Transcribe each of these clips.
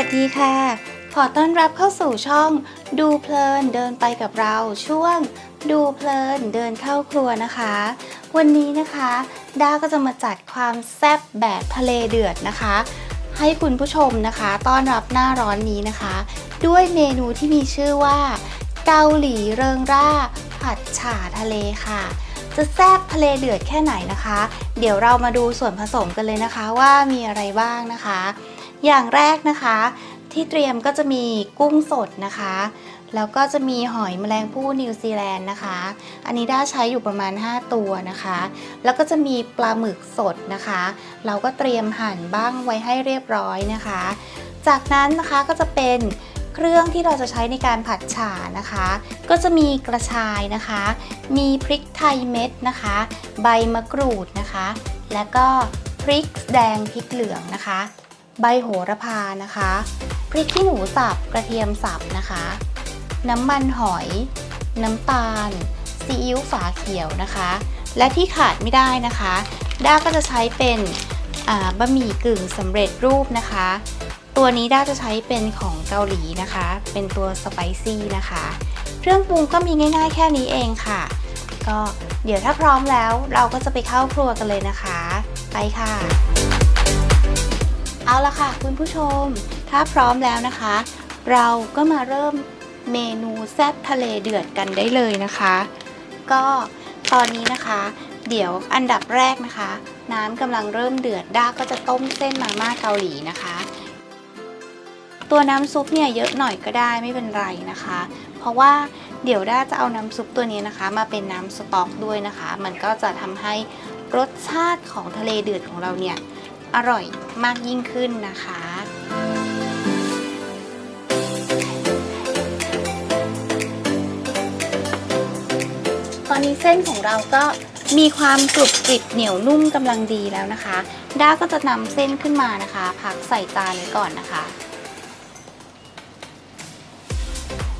ัสดีค่ะ ขอต้อนรับเข้าสู่ช่อง ดูเพลินเดินไปกับเราช่วง ดูเพลินเดินเข้าครัวนะคะ วันนี้นะคะด้าก็จะมาจัดความแซ่บแบบทะเลเดือดนะคะ ให้คุณผู้ชมนะคะ ต้อนรับหน้าร้อนนี้นะคะ ด้วยเมนูที่มีชื่อว่า เกาหลีเริงร่า ผัดฉ่าทะเลค่ะจะแซ่บทะเลเดือดแค่ไหนนะคะ เดี๋ยวเรามาดูส่วนผสมกันเลยนะคะว่ามีอะไรบ้างนะคะ อย่างแรกนะคะ ที่เตรียมก็จะมีกุ้งสดนะคะ แล้วก็จะมีหอยแมลงภู่นิวซีแลนด์นะคะ อันนี้ด้าใช้อยู่ประมาณ 5 ตัวนะคะ แล้วก็จะมีปลาหมึกสดนะคะ เราก็เตรียมหั่นบ้างไว้ให้เรียบร้อยนะคะ จากนั้นนะคะก็จะเป็นเครื่องที่เราจะใช้ในการผัดฉ่านะคะ ก็จะมีกระชายนะคะ มีพริกไทยเม็ดนะคะ ใบมะกรูดนะคะ และก็พริกแดงพริกเหลืองนะคะ ใบโหระพานะคะ พริกขี้หนูสับกระเทียมสับนะคะ น้ำมันหอย น้ำตาลซีอิ๊วฝาเขียวนะคะ และที่ขาดไม่ได้นะคะ ด้าก็จะใช้เป็นบะหมี่กึ่งสำเร็จรูปนะคะ ตัวนี้ด้าจะใช้เป็นของเกาหลีนะคะ เป็นตัวสไปซี่นะคะ เครื่องปรุงก็มีง่าย ๆ แค่นี้เองค่ะ ก็เดี๋ยวถ้าพร้อมแล้วเราก็จะไปเข้าครัวกันเลยนะคะ ไปค่ะ เอาละค่ะ คุณผู้ชม ถ้าพร้อมแล้วนะคะ เราก็มาเริ่มเมนูแซ่บทะเลเดือดกันได้เลยนะคะ ก็ตอนนี้นะคะ เดี๋ยวอันดับแรกนะคะ น้ำกำลังเริ่มเดือดด้าก็จะต้มเส้นมาม่าเกาหลีนะคะ ตัวน้ำซุปเนี่ยเยอะหน่อยก็ได้ไม่เป็นไรนะคะ เพราะว่าเดี๋ยวด้าจะเอาน้ำซุปตัวนี้นะคะ มาเป็นน้ำสต๊อกด้วยนะคะ มันก็จะทำให้รสชาติของทะเลเดือดของเราเนี่ย อร่อยมากยิ่งขึ้นนะคะตอนนี้เส้นของเราก็มีความกรุบกริบเหนียวนุ่มกำลังดีแล้วนะคะ ด้าก็จะนำเส้นขึ้นมานะคะ พักใส่จานไว้ก่อนนะคะ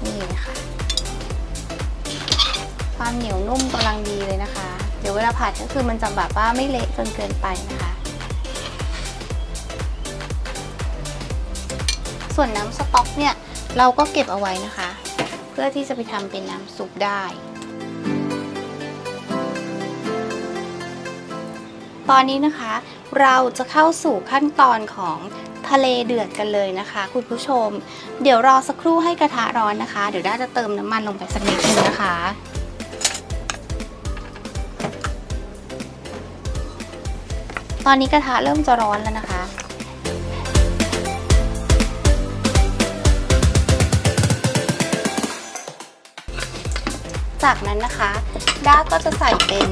นี่ค่ะ ความเหนียวนุ่มกำลังดีเลยนะคะ เดี๋ยวเวลาผัดก็คือมันจะแบบว่าไม่เละจนเกินไปนะคะ ส่วนน้ำสต๊อกเนี่ยเราก็เก็บเอาไว้นะคะ เพื่อที่จะไปทำเป็นน้ำซุปได้ ตอนนี้นะคะ เราจะเข้าสู่ขั้นตอนของทะเลเดือดกันเลยนะคะ คุณผู้ชม เดี๋ยวรอสักครู่ให้กระทะร้อนนะคะ เดี๋ยวด้าจะเติมน้ำมันลงไปสักนิดนึงนะคะตอนนี้กระทะเริ่มจะร้อนแล้วนะคะ จากนั้นนะคะด้าก็จะใส่เป็น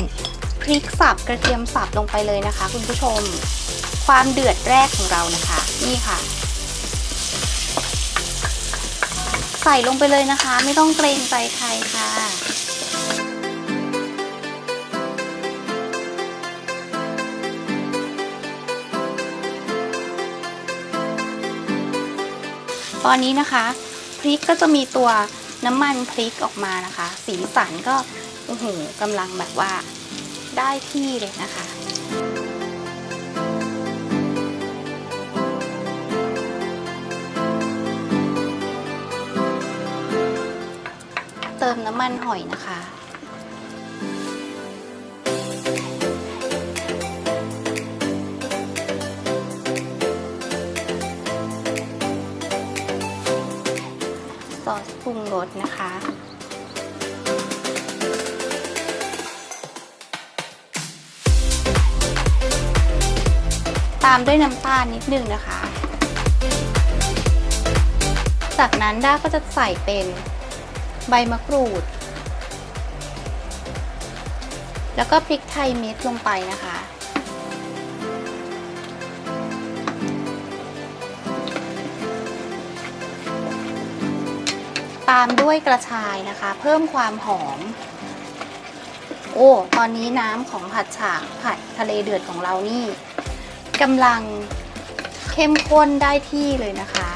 พริกสับกระเทียมสับลงไปเลยนะคะ คุณผู้ชม ความเดือดแรกของเรานะคะ นี่ค่ะ ใส่ลงไปเลยนะคะ ไม่ต้องเกรงใจใครค่ะตอนนี้นะคะ พริกก็จะมีตัว น้ำมันพริกออกมานะคะ สีสันก็โอ้โหกำลังแบบว่าได้ที่เลยนะคะเติมน้ำมันหอยนะคะ สนะคะ ตามด้วยน้ำตาลนิดนึงนะคะ จากนั้นด้าก็จะใส่เป็นใบมะกรูด แล้วก็พริกไทยเม็ดลงไปนะคะ ตามด้วยกระชายนะคะ เพิ่มความหอม โอ้ ตอนนี้น้ำของผัดฉ่าผัดทะเลเดือดของเรานี่กำลังเข้มข้นได้ที่เลยนะคะ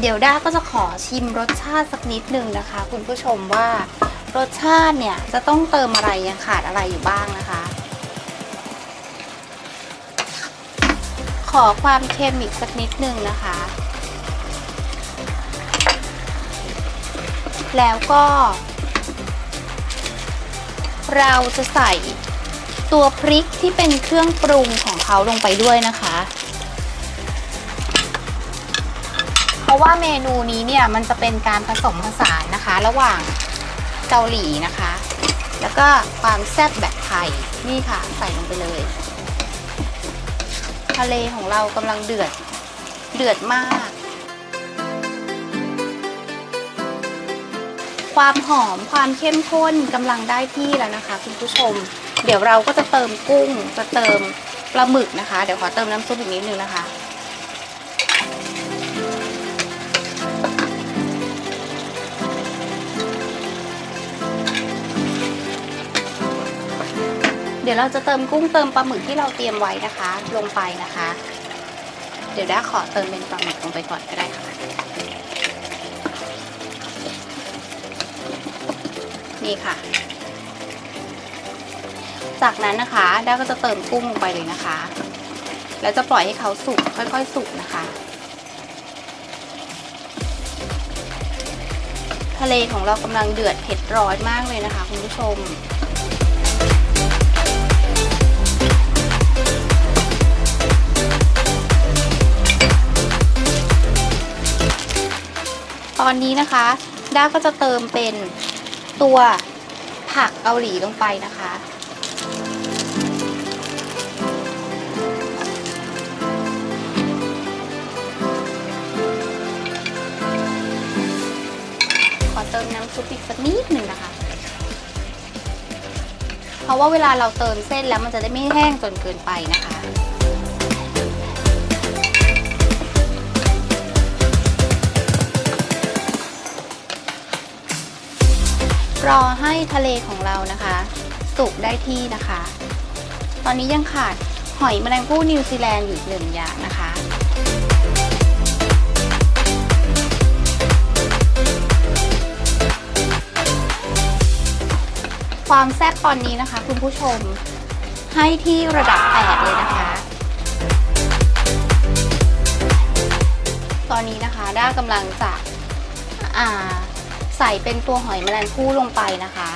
เดี๋ยวด้าก็จะขอชิมรสชาติสักนิดนึงนะคะ คุณผู้ชมว่ารสชาติเนี่ยจะต้องเติมอะไรยังขาดอะไรอยู่บ้างนะคะ ขอความเค็มอีกสักนิดนึงนะคะ แล้วก็ เราจะใส่ตัวพริกที่เป็นเครื่องปรุงของเขาลงไปด้วยนะคะ เพราะว่าเมนูนี้เนี่ยมันจะเป็นการผสมผสานนะคะ ระหว่างเกาหลีนะคะ แล้วก็ความแซ่บแบบไทยนี่ค่ะ ใส่ลงไปเลย ทะเลของเรากำลังเดือดเดือดมาก ความหอมความเข้มข้นกำลังได้ที่แล้วนะคะคุณผู้ชม เดี๋ยวเราก็จะเติมกุ้ง จะเติมปลาหมึกนะคะ เดี๋ยวขอเติมน้ำซุปอีกนิดนึงนะคะ เดี๋ยวเราจะเติมกุ้งเติมปลาหมึกที่เราเตรียมไว้นะคะ ลงไปนะคะ เดี๋ยวด้าขอเติมเป็นปลาหมึกลงไปก่อนก็ได้ค่ะ นี่ค่ะ จากนั้นนะคะด้าก็จะเติมกุ้งลงไปเลยนะคะ แล้วจะปล่อยให้เขาสุกค่อยๆสุกนะคะทะเลของเรากำลังเดือดเผ็ดร้อนมากเลยนะคะ คุณผู้ชม ตอนนี้นะคะ ด้าก็จะเติมเป็น ตัวผักเกาหลีลงไปนะคะ ขอเติมน้ำซุปอีกสักนิดหนึ่งนะคะ เพราะว่าเวลาเราเติมเส้นแล้วมันจะได้ไม่แห้งจนเกินไปนะคะ รอให้ทะเลของเรานะคะ สุกได้ที่นะคะ ตอนนี้ยังขาดหอยแมลงภู่นิวซีแลนด์อยู่หนึ่งอย่างนะคะความแซ่บตอนนี้นะคะ คุณผู้ชมให้ที่ระดับ 8 เลยนะคะ ตอนนี้นะคะด้ากำลังจะอ่า ใส่เป็นตัวหอยแมลงภู่ลงไปนะคะ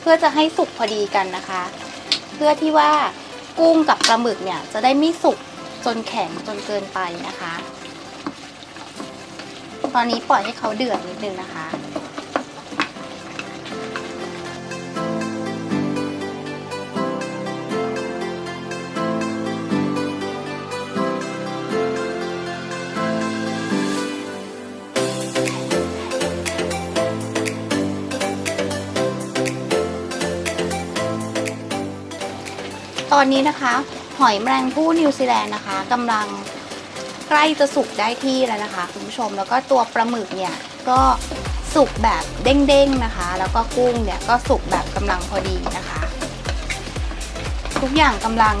เพื่อจะให้สุกพอดีกันนะคะ เพื่อที่ว่ากุ้งกับปลาหมึกเนี่ยจะได้ไม่สุกจนแข็งจนเกินไปนะคะ ตอนนี้ปล่อยให้เขาเดือดนิดนึงนะคะ อนนี้นะคะ หอยแมลงภู่นิวซีแลนด์นะคะกำลังใกล้จะสุกได้ที่แล้วนะคะคุณผู้ชมแล้วก็ตัวปลาหมึกเนี่ยก็สุกแบบเด้งๆนะคะ แล้วก็กุ้งเนี่ยก็สุกแบบกำลังพอดีนะคะ ทุกอย่างกำลัง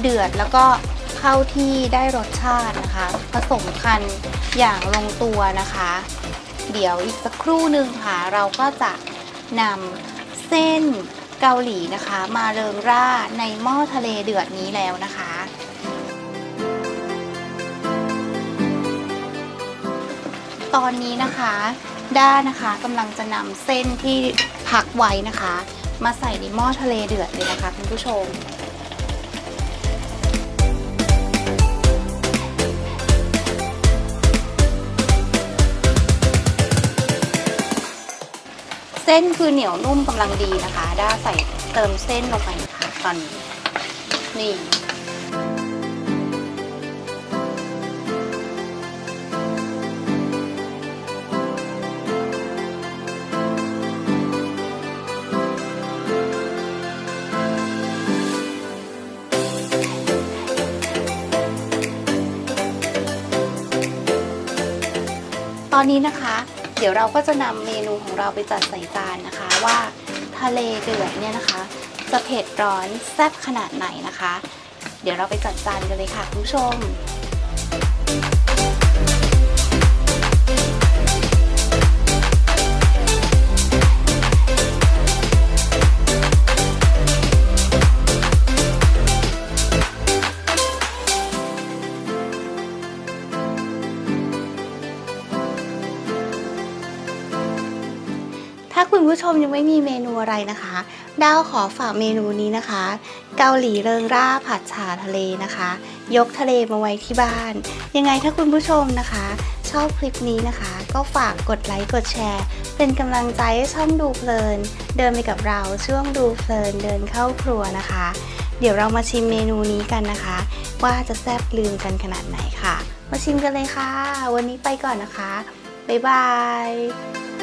เดือดแล้วก็เข้าที่ได้รสชาตินะคะ ผสมกันอย่างลงตัวนะคะ เดี๋ยวอีกสักครู่หนึ่งค่ะเราก็จะนำเส้น เกาหลีนะคะ มาเริงร่าในหม้อทะเลเดือดนี้แล้วนะคะ ตอนนี้นะคะด้านะคะกำลังจะนำเส้นที่พักไว้นะคะ มาใส่ในหม้อทะเลเดือดเลยนะคะคุณผู้ชม เส้นคือเหนียวนุ่มกำลังดีนะคะ ด้าใส่เติมเส้นลงไปนะคะตอนนี้นี่ตอนนี้นะคะ ดี๋ยวเราก็จะนำเมนูของเราไปจัดใส่จานนะคะว่าทะเลเดือดเนี่ยนะคะ จะเผ็ดร้อนแซ่บขนาดไหนนะคะ เดี๋ยวเราไปจัดจานกันเลยค่ะคุณผู้ชม อะไรนะคะดาวขอฝากเมนูนี้นะคะ เกาหลีเริงร่าผัดฉาทะเลนะคะ ยกทะเลมาไว้ที่บ้าน ยังไงถ้าคุณผู้ชมนะคะ ชอบคลิปนี้นะคะ ก็ฝากกดไลค์กดแชร์ เป็นกำลังใจให้ช่องดูเพลิน เดินไปกับเราช่วงดูเพลินเดินเข้าครัวนะคะ เดี๋ยวเรามาชิมเมนูนี้กันนะคะ ว่าจะแซ่บลืมกันขนาดไหนค่ะ มาชิมกันเลยค่ะ วันนี้ไปก่อนนะคะบ๊ายบาย